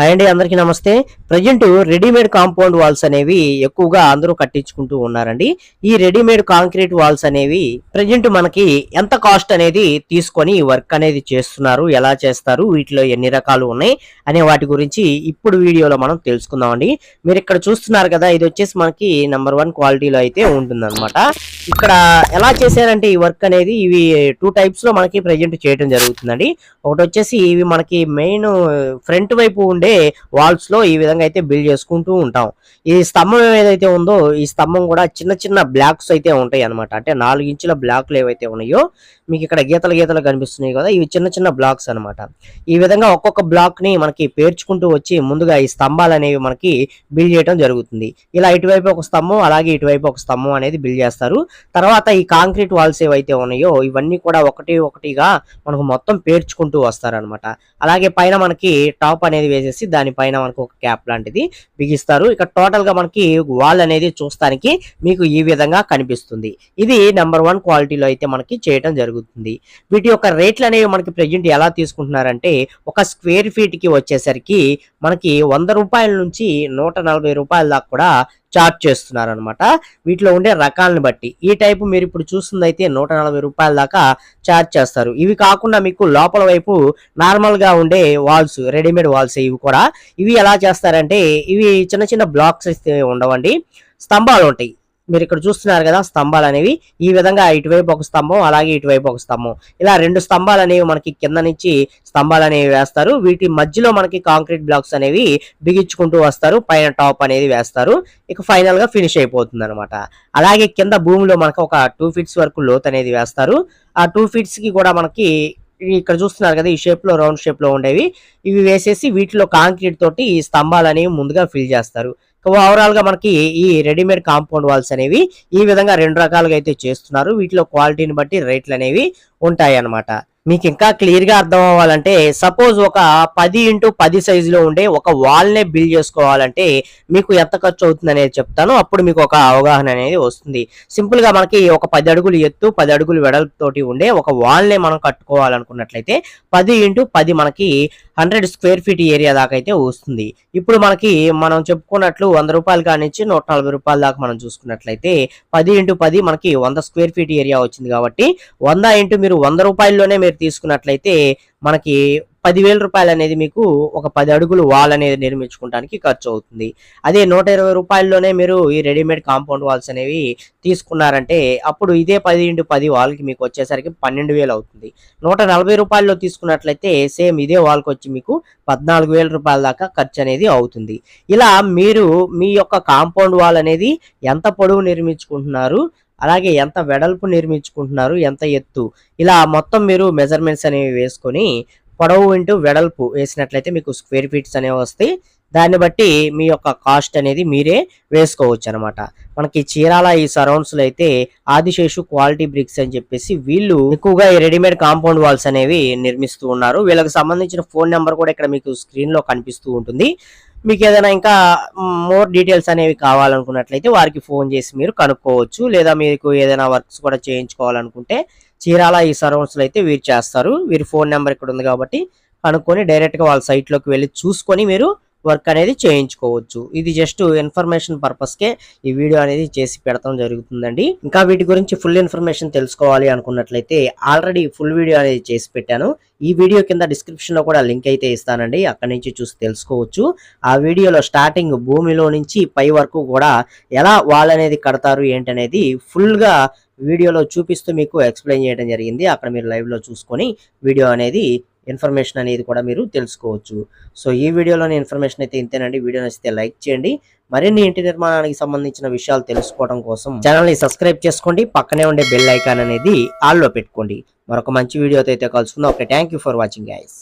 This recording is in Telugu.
హాయ్ అండి అందరికీ నమస్తే. ప్రజెంట్ రెడీమేడ్ కాంపౌండ్ వాల్స్ అనేవి ఎక్కువగా అందరూ కట్టించుకుంటూ ఉన్నారండి. ఈ రెడీమేడ్ కాంక్రీట్ వాల్స్ అనేవి ప్రజెంట్ మనకి ఎంత కాస్ట్ అనేది తీసుకొని వర్క్ అనేది చేస్తున్నారు ఎలా చేస్తారు వీటిలో ఎన్ని రకాలు ఉన్నాయి అనే వాటి గురించి ఇప్పుడు వీడియోలో మనం తెలుసుకుందామండి. మీరు ఇక్కడ చూస్తున్నారు కదా ఇది వచ్చేసి మనకి నెంబర్ వన్ క్వాలిటీలో అయితే ఉంటుందన్నమాట. ఇక్కడ ఎలా చేశారంటే ఈ వర్క్ అనేది ఇవి టూ టైప్స్లో మనకి ప్రజెంట్ చేయడం జరుగుతుందండి. ఒకటి వచ్చేసి ఇవి మనకి మెయిన్ ఫ్రంట్ వైపు ఉండే వాల్స్లో ఈ విధంగా అయితే బిల్డ్ చేసుకుంటూ ఉంటాం. ఈ స్తంభం ఏదైతే ఉందో ఈ స్తంభం కూడా చిన్న చిన్న బ్లాక్స్ అయితే ఉంటాయి అన్నమాట. అంటే నాలుగు ఇంచుల బ్లాక్లు ఏవైతే ఉన్నాయో మీకు ఇక్కడ గీతలు గీతలు కనిపిస్తున్నాయి కదా ఇవి చిన్న చిన్న బ్లాక్స్ అన్నమాట. ఈ విధంగా ఒక్కొక్క బ్లాక్ని మనకి పేర్చుకుంటూ వచ్చి ముందుగా ఈ స్తంభాలు అనేవి మనకి బిల్డ్ చేయడం జరుగుతుంది. ఇలా ఇటువైపు ఒక స్తంభం అలాగే ఇటువైపు ఒక స్తంభం అనేది బిల్డ్ చేస్తారు. తర్వాత ఈ కాంక్రీట్ వాల్స్ ఏవైతే ఉన్నాయో ఇవన్నీ కూడా ఒకటి ఒకటిగా మనకు మొత్తం పేర్చుకుంటూ వస్తారనమాట అలాగే పైన మనకి టాప్ అనేది వేసేసి దానిపైన మనకు ఒక క్యాప్ లాంటిది బిగిస్తారు. ఇక టోటల్గా మనకి వాల్ అనేది చూస్తానికి మీకు ఈ విధంగా కనిపిస్తుంది. ఇది నెంబర్ వన్ క్వాలిటీలో అయితే మనకి చేయటం జరుగుతుంది. వీటి యొక్క రేట్లు అనేవి మనకి ప్రెజెంట్ ఎలా తీసుకుంటున్నారంటే ఒక స్క్వేర్ ఫీట్కి వచ్చేసరికి మనకి వంద రూపాయల నుంచి నూట నలభై రూపాయల దాకా కూడా చార్జ్ చేస్తున్నారు అనమాట వీటిలో ఉండే రకాలను బట్టి. ఈ టైపు మీరు ఇప్పుడు చూస్తుంది అయితే నూట నలభై రూపాయల దాకా చార్జ్ చేస్తారు. ఇవి కాకుండా మీకు లోపల వైపు నార్మల్గా ఉండే వాల్స్ రెడీమేడ్ వాల్స్ ఇవి కూడా. ఇవి ఎలా చేస్తారంటే ఇవి చిన్న చిన్న బ్లాక్స్ అయితే ఉండవండి. స్తంభాలు ఉంటాయి. మీరు ఇక్కడ చూస్తున్నారు కదా స్తంభాలు అనేవి ఈ విధంగా ఇటువైపు ఒక స్తంభం అలాగే ఇటువైపు ఒక స్తంభం. ఇలా రెండు స్తంభాలు అనేవి మనకి కింద నుంచి స్తంభాలు అనేవి వేస్తారు. వీటి మధ్యలో మనకి కాంక్రీట్ బ్లాక్స్ అనేవి బిగించుకుంటూ వస్తారు. పైన టాప్ అనేది వేస్తారు. ఇక ఫైనల్గా ఫినిష్ అయిపోతుంది అనమాట అలాగే కింద భూమిలో మనకు ఒక టూ ఫీట్స్ వరకు లోత్ అనేది వేస్తారు. ఆ టూ ఫీట్స్కి కూడా మనకి ఇక్కడ చూస్తున్నారు కదా ఈ షేప్లో రౌండ్ షేప్లో ఉండేవి. ఇవి వేసేసి వీటిలో కాంక్రీట్ తోటి ఈ స్తంభాలు అనేవి ముందుగా ఫిల్ చేస్తారు. ఓవరాల్గా మనకి ఈ రెడీమేడ్ కాంపౌండ్ వాల్స్ అనేవి ఈ విధంగా రెండు రకాలుగా అయితే చేస్తున్నారు. వీటిలో క్వాలిటీని బట్టి రేట్లు అనేవి ఉంటాయి అన్నమాట మీకు ఇంకా క్లియర్గా అర్థం అవ్వాలంటే సపోజ్ ఒక పది ఇంటూ పది సైజులో ఉండే ఒక వాల్నే బిల్డ్ చేసుకోవాలంటే మీకు ఎంత ఖర్చు అవుతుంది అనేది చెప్తాను. అప్పుడు మీకు ఒక అవగాహన అనేది వస్తుంది. సింపుల్గా మనకి ఒక పది అడుగులు ఎత్తు పది అడుగులు వెడల్పుతోటి ఉండే ఒక వాల్నే మనం కట్టుకోవాలనుకున్నట్లయితే పది ఇంటూ పది మనకి హండ్రెడ్ స్క్వేర్ ఫీట్ ఏరియా దాకా అయితే వస్తుంది. ఇప్పుడు మనకి మనం చెప్పుకున్నట్లు వంద రూపాయలు కానించి నూట నలభై రూపాయల దాకా మనం చూసుకున్నట్లయితే పది ఇంటూ పది మనకి వంద స్క్వేర్ ఫీట్ ఏరియా వచ్చింది కాబట్టి వంద ఇంటూ మీరు వంద రూపాయల్లోనే మీరు తీసుకున్నట్లయితే మనకి పదివేల రూపాయలు అనేది మీకు ఒక పది అడుగులు వాల్ అనేది నిర్మించుకోవడానికి ఖర్చు అవుతుంది. అదే నూట ఇరవై రూపాయల్లోనే మీరు ఈ రెడీమేడ్ కాంపౌండ్ వాల్స్ అనేవి తీసుకున్నారంటే అప్పుడు ఇదే పది ఇంటూ పది వాల్కి మీకు వచ్చేసరికి పన్నెండు వేలు అవుతుంది. నూట నలభై రూపాయల్లో తీసుకున్నట్లయితే సేమ్ ఇదే వాల్కి వచ్చి మీకు పద్నాలుగు వేల రూపాయల దాకా ఖర్చు అనేది అవుతుంది. ఇలా మీరు మీ యొక్క కాంపౌండ్ వాల్ అనేది ఎంత పొడవు నిర్మించుకుంటున్నారు? అలాగే ఎంత వెడల్పు నిర్మించుకుంటున్నారు ఎంత ఎత్తు. ఇలా మొత్తం మీరు మెజర్మెంట్స్ అనేవి వేసుకొని పొడవు ఇంటూ వెడల్పు వేసినట్లయితే మీకు స్క్వేర్ ఫీట్స్ అనేవి వస్తాయి. దాన్ని బట్టి మీ యొక్క కాస్ట్ అనేది మీరే వేసుకోవచ్చు అనమాట మనకి చీరాల ఈ సరౌండ్స్లో అయితే ఆదిశేషు క్వాలిటీ బ్రిక్స్ అని చెప్పేసి వీళ్ళు ఎక్కువగా ఈ రెడీమేడ్ కాంపౌండ్ వాల్స్ అనేవి నిర్మిస్తూ ఉన్నారు. వీళ్ళకి సంబంధించిన ఫోన్ నెంబర్ కూడా ఇక్కడ మీకు స్క్రీన్లో కనిపిస్తూ ఉంటుంది. మీకు ఏదైనా ఇంకా మోర్ డీటెయిల్స్ అనేవి కావాలనుకున్నట్లయితే వారికి ఫోన్ చేసి మీరు కనుక్కోవచ్చు. లేదా మీకు ఏదైనా వర్క్స్ కూడా చేయించుకోవాలనుకుంటే చీరాల ఈ సరౌండ్స్లో అయితే వీరు చేస్తారు. వీరి ఫోన్ నెంబర్ ఇక్కడ ఉంది కాబట్టి కనుక్కొని డైరెక్ట్గా వాళ్ళ సైట్లోకి వెళ్ళి చూసుకొని మీరు వర్క్ అనేది చేయించుకోవచ్చు. ఇది జస్ట్ ఇన్ఫర్మేషన్ పర్పస్ కే ఈ వీడియో అనేది చేసి పెడతాం జరుగుతుందండి. ఇంకా వీటి గురించి ఫుల్ ఇన్ఫర్మేషన్ తెలుసుకోవాలి అనుకున్నట్లయితే ఆల్రెడీ ఫుల్ వీడియో అనేది చేసి పెట్టాను. ఈ వీడియో కింద డిస్క్రిప్షన్లో కూడా లింక్ అయితే ఇస్తానండి. అక్కడి నుంచి చూసి తెలుసుకోవచ్చు. ఆ వీడియోలో స్టార్టింగ్ భూమిలో నుంచి పై వరకు కూడా ఎలా వాల్ అనేది కడతారు ఏంటనేది ఫుల్గా వీడియోలో చూపిస్తూ మీకు ఎక్స్ప్లెయిన్ చేయడం జరిగింది. అక్కడ మీరు లైవ్లో చూసుకొని వీడియో అనేది ఇన్ఫర్మేషన్ అనేది కూడా మీరు తెలుసుకోవచ్చు. సో ఈ వీడియోలోని ఇన్ఫర్మేషన్ అయితే ఇంతేనండి. వీడియో నచ్చితే లైక్ చేయండి. మరిన్ని ఇంటి నిర్మాణానికి సంబంధించిన విషయాలు తెలుసుకోవడం కోసం ఛానల్ని సబ్స్క్రైబ్ చేసుకోండి. పక్కనే ఉండే బెల్ ఐకాన్ అనేది ఆల్లో పెట్టుకోండి. మరొక మంచి వీడియోతో అయితే కలుసుకుందాం. Okay thank you for watching guys